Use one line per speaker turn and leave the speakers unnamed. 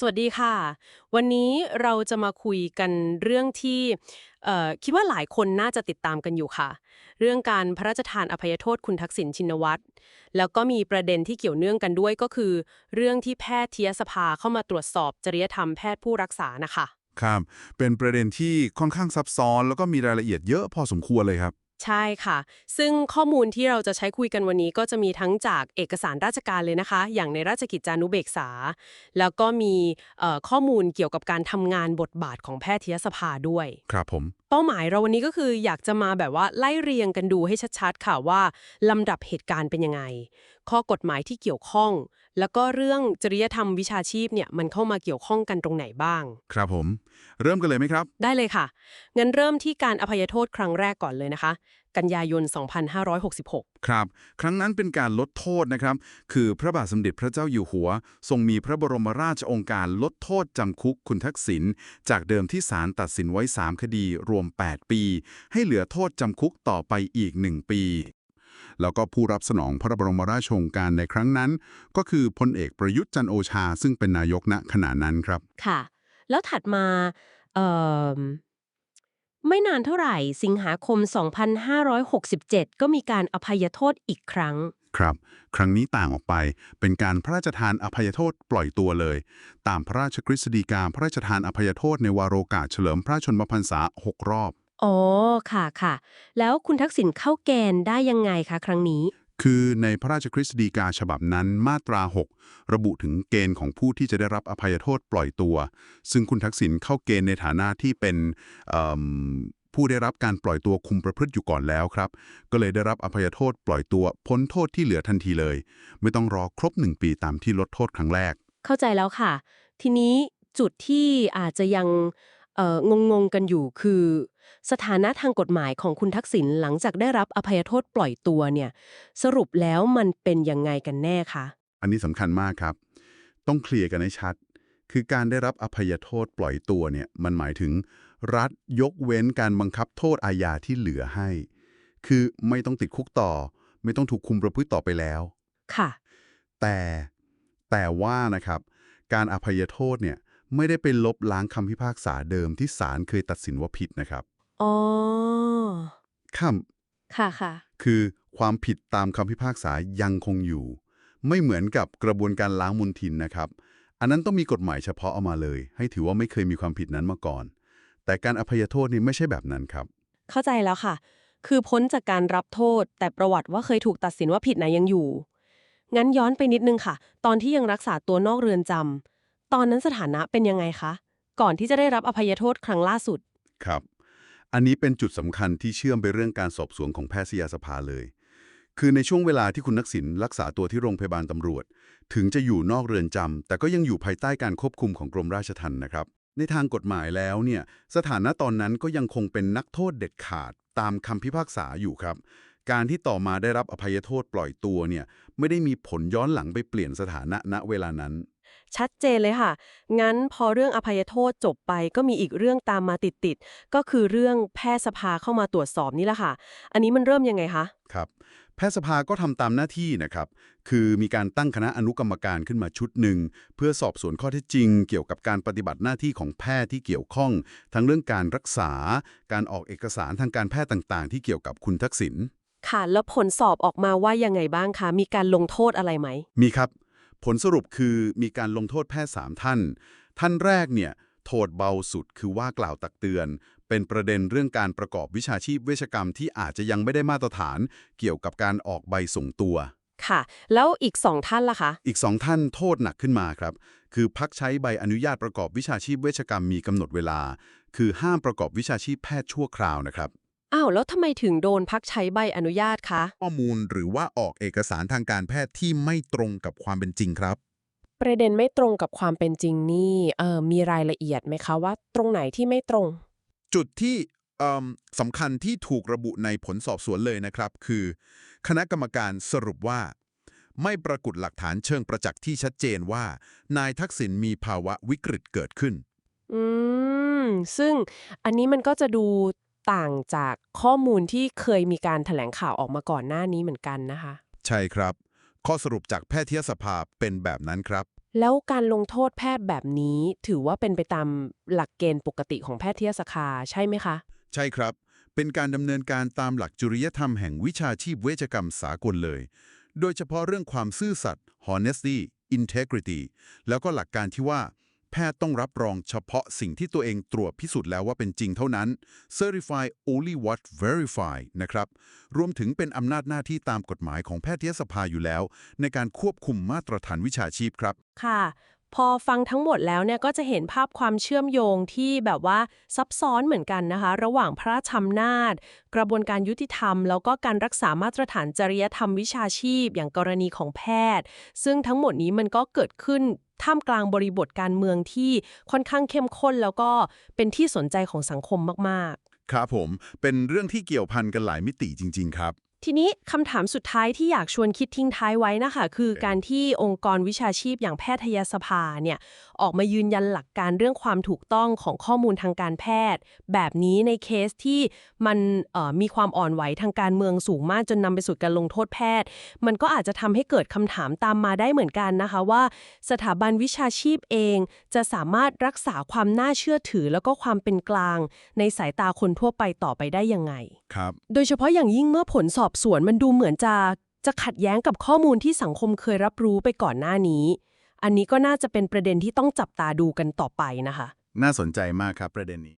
สวัสดีค่ะ วันนี้เราจะมาคุยกันเรื่องที่คิดว่าหลายคนน่าจะติดตามกันอยู่ค่ะ เรื่องการพระราชทานอภัยโทษคุณทักษิณชินวัตรแล้วก็มีประเด็นที่เกี่ยวเนื่องกันด้วยก็คือ เรื่องที่แพทยสภาเข้ามาตรวจสอบจริยธรรมแพทย์ผู้รักษานะคะ
ครับ เป็นประเด็นที่ค่อนข้างซับซ้อน แล้วก็มีรายละเอียดเยอะพอสมควรเลยครับ
ใช่ค่ะ ซึ่งข้อมูลที่เราจะใช้คุยกันวันนี้ก็จะมีทั้งจากเอกสารราชการเลยนะคะ อย่างในราชกิจจานุเบกษา แล้วก็มีเอ่อข้อมูลเกี่ยวกับการทำงานบทบาทของแพทยสภาด้วย
ครับผม
เป้าหมายเราวันนี้ก็คืออยากจะมาแบบว่าไล่เรียงกันดูให้ชัดๆค่ะว่าลำดับเหตุการณ์เป็นยังไง ข้อกฎหมายที่เกี่ยวข้อง แล้วก็เรื่องจริยธรรมวิชาชีพเนี่ยมันเข้ามาเกี่ยวข้องกันตรงไหนบ้าง
ครับผม เริ่มกันเลยไหมครับ
ได้เลยค่ะงั้นเริ่มที่การอภัยโทษครั้งแรกก่อนเลยนะคะกันยายน 2566
ครับ ครั้งนั้นเป็นการลดโทษนะครับ คือพระบาทสมเด็จพระเจ้าอยู่หัว ทรงมีพระบรมราชโองการลดโทษจำคุกคุณทักษิณจากเดิมที่ศาลตัดสินไว้ 3 คดีรวม 8 ปี ให้เหลือโทษจำคุกต่อไปอีก 1 ปีแล้วก็ผู้รับสนองพระบรมราชโองการในครั้งนั้น ก็คือพลเอกประยุทธ์จันทร์โอชาซึ่งเป็นนายกณขณะนั้นครับ
ค่ะ แล้วถัดมาเอ่อ ไม่นานเท่าไหร่สิงหาคม 2567 ก็มีการอภัยโทษอีกครั้ง
ครับ ครั้งนี้ต่างออกไปเป็นการพระราชทานอภัยโทษปล่อยตัวเลย ตามพระราชกฤษฎีกาพระราชทานอภัยโทษในวาโรกาสเฉลิมพระชนมพรรษา 6 รอบ
อ๋อ ค่ะค่ะ แล้วคุณทักษิณเข้าเกณฑ์ได้ยังไงคะครั้งนี้
คือในพระราชกฤษฎีกาฉบับนั้นมาตรา 6 ระบุถึงเกณฑ์ของผู้ที่จะได้รับอภัยโทษปล่อยตัว ซึ่งคุณทักษิณเข้าเกณฑ์ในฐานะที่เป็นผู้ได้รับการปล่อยตัวคุมประพฤติอยู่ก่อนแล้วครับ ก็เลยได้รับอภัยโทษปล่อยตัวพ้นโทษที่เหลือทันทีเลย ไม่ต้องรอครบ1ปีตามที่ลดโทษครั้งแรก
เข้าใจแล้วค่ะ ทีนี้จุดที่อาจจะยัง งงงๆกันอยู่คือ สถานะทางกฎหมายของคุณทักษิณหลังจากได้รับอภัยโทษปล่อยตัวเนี่ยสรุปแล้วมันเป็นยังไงกันแน่คะ
อันนี้สำคัญมากครับ ต้องเคลียร์กันให้ชัด คือการได้รับอภัยโทษปล่อยตัวเนี่ยมันหมายถึง รัฐยกเว้นการบังคับโทษอาญาที่เหลือให้ คือไม่ต้องติดคุกต่อ ไม่ต้องถูกคุมประพฤติต่อไปแล้ว
ค่ะ
แต่แต่ว่านะครับ การอภัยโทษเนี่ย ไม่ได้ไปลบล้างคำพิพากษาเดิมที่ศาลเคยตัดสินว่าผิดนะครับ
อ๋อ
ข้าม
ค่ะค่ะ
คือความผิดตามคำพิพากษายังคงอยู่ ไม่เหมือนกับกระบวนการล้างมลทินนะครับ อันนั้นต้องมีกฎหมายเฉพาะเอามาเลย ให้ถือว่าไม่เคยมีความผิดนั้นมาก่อน แต่การอภัยโทษนี่ไม่ใช่แบบนั้นครับ
เข้าใจแล้วค่ะ คือพ้นจากการรับโทษ แต่ประวัติว่าเคยถูกตัดสินว่าผิดนะยังอยู่ งั้นย้อนไปนิดนึงค่ะ ตอนที่ยังรักษาตัวนอกเรือนจำ ตอนนั้นสถานะเป็นยังไงคะ ก่อนที่จะได้รับอภัยโทษครั้งล่าสุด
ครับ อันนี้เป็นจุดสำคัญที่เชื่อมไปเรื่องการสอบสวนของแพทยสภาเลย คือในช่วงเวลาที่คุณนักษิณรักษาตัวที่โรงพยาบาลตำรวจ ถึงจะอยู่นอกเรือนจำแต่ก็ยังอยู่ภายใต้การควบคุมของกรมราชทัณฑ์นะครับ ในทางกฎหมายแล้วเนี่ย สถานะตอนนั้นก็ยังคงเป็นนักโทษเด็ดขาดตามคำพิพากษาอยู่ครับ การที่ต่อมาได้รับอภัยโทษปล่อยตัวเนี่ยไม่ได้มีผลย้อนหลังไปเปลี่ยนสถานะณเวลานั้น
ชัดเจนเลยค่ะ งั้นพอเรื่องอภัยโทษจบไปก็มีอีกเรื่องตามมาติดๆ ก็คือเรื่องแพทยสภาเข้ามาตรวจสอบนี่แหละค่ะ อันนี้มันเริ่มยังไงคะ
ครับ แพทยสภาก็ทำตามหน้าที่นะครับ คือมีการตั้งคณะอนุกรรมการขึ้นมาชุดหนึ่ง เพื่อสอบสวนข้อเท็จจริง เกี่ยวกับการปฏิบัติหน้าที่ของแพทย์ที่เกี่ยวข้อง ทั้งเรื่องการรักษา การออกเอกสารทางการแพทย์ต่างๆ ที่เกี่ยวกับคุณทักษิณ
ค่ะ แล้วผลสอบออกมาว่ายังไงบ้างคะ มีการลงโทษอะไรไหม
มีครับ ผลสรุปคือมีการลงโทษแพทย์สามท่าน ท่านแรกเนี่ยโทษเบาสุดคือว่ากล่าวตักเตือน เป็นประเด็นเรื่องการประกอบวิชาชีพเวชกรรมที่อาจจะยังไม่ได้มาตรฐาน เกี่ยวกับการออกใบส่งตัว
ค่ะ แล้วอีกสองท่านล่ะคะ
อีกสองท่านโทษหนักขึ้นมาครับ คือพักใช้ใบอนุญาตประกอบวิชาชีพเวชกรรมมีกำหนดเวลา คือห้ามประกอบวิชาชีพแพทย์ชั่วคราวนะครับ
อ้าวแล้วทำไมถึงโดนพักใช้ใบอนุญาตคะ
ข้อมูลหรือว่าออกเอกสารทางการแพทย์ที่ไม่ตรงกับความเป็นจริงครับ
ประเด็นไม่ตรงกับความเป็นจริงนี่เออมีรายละเอียดไหมคะว่าตรงไหนที่ไม่ตรง
จุดที่เอิ่มสำคัญที่ถูกระบุในผลสอบสวนเลยนะครับ คือ คณะกรรมการสรุปว่า ไม่ปรากฏหลักฐานเชิงประจักษ์ที่ชัดเจนว่า นายทักษิณมีภาวะวิกฤตเกิดขึ้น
อืม ซึ่งอันนี้มันก็จะดู ต่างจากข้อมูลที่เคยมีการแถลงข่าวออกมาก่อนหน้านี้เหมือนกันนะคะ
ใช่ครับ ข้อสรุปจากแพทยสภาเป็นแบบนั้นครับ
แล้วการลงโทษแพทย์แบบนี้ถือว่าเป็นไปตามหลักเกณฑ์ปกติของแพทยสภาใช่ไหมคะ
ใช่ครับ เป็นการดำเนินการตามหลักจริยธรรมแห่งวิชาชีพเวชกรรมสากลเลย โดยเฉพาะเรื่องความซื่อสัตย์ honesty integrity แล้วก็หลักการที่ว่า แพทย์ต้องรับรองเฉพาะสิ่งที่ตัวเองตรวจพิสูจน์แล้วว่าเป็นจริงเท่านั้น certify only what verify นะครับ รวมถึงเป็นอำนาจหน้าที่ตามกฎหมายของแพทยสภาอยู่แล้ว ในการควบคุมมาตรฐานวิชาชีพครับ
ค่ะ พอฟังทั้งหมดแล้วเนี่ยก็จะเห็นภาพความเชื่อมโยงที่แบบว่าซับซ้อนเหมือนกันนะคะ ระหว่างพระราชอำนาจ กระบวนการยุติธรรม แล้วก็การรักษามาตรฐานจริยธรรมวิชาชีพ อย่างกรณีของแพทย์ ซึ่งทั้งหมดนี้มันก็เกิดขึ้น ท่ามกลางบริบทการเมืองที่ค่อนข้างเข้มข้น แล้วก็เป็นที่สนใจของสังคมมากๆ
ครับผม เป็นเรื่องที่เกี่ยวพันกันหลายมิติจริง ๆ ครับ
ทีนี้คำถามสุดท้ายที่อยากชวนคิดทิ้งท้ายไว้นะคะคือการที่องค์กรวิชาชีพอย่างแพทยสภาเนี่ยออกมายืนยันหลักการเรื่องความถูกต้องของข้อมูลทางการแพทย์ แบบนี้ในเคสที่มันเอ่อมีความอ่อนไหวทางการเมืองสูงมากจนนำไปสู่การลงโทษแพทย์ มันก็อาจจะทำให้เกิดคำถามตามมาได้เหมือนกันนะคะว่า สถาบันวิชาชีพเองจะสามารถรักษาความน่าเชื่อถือ แล้วก็ความเป็นกลาง ในสายตาคนทั่วไปต่อไปได้ยังไง
ครับ
โดยเฉพาะอย่างยิ่งเมื่อผลสอบสวนมันดูเหมือนจะจะขัดแย้งกับข้อมูลที่สังคมเคยรับรู้ไปก่อนหน้านี้ อันนี้ก็น่าจะเป็นประเด็นที่ต้องจับตาดูกันต่อไปนะคะ
น่าสนใจมากครับประเด็นนี้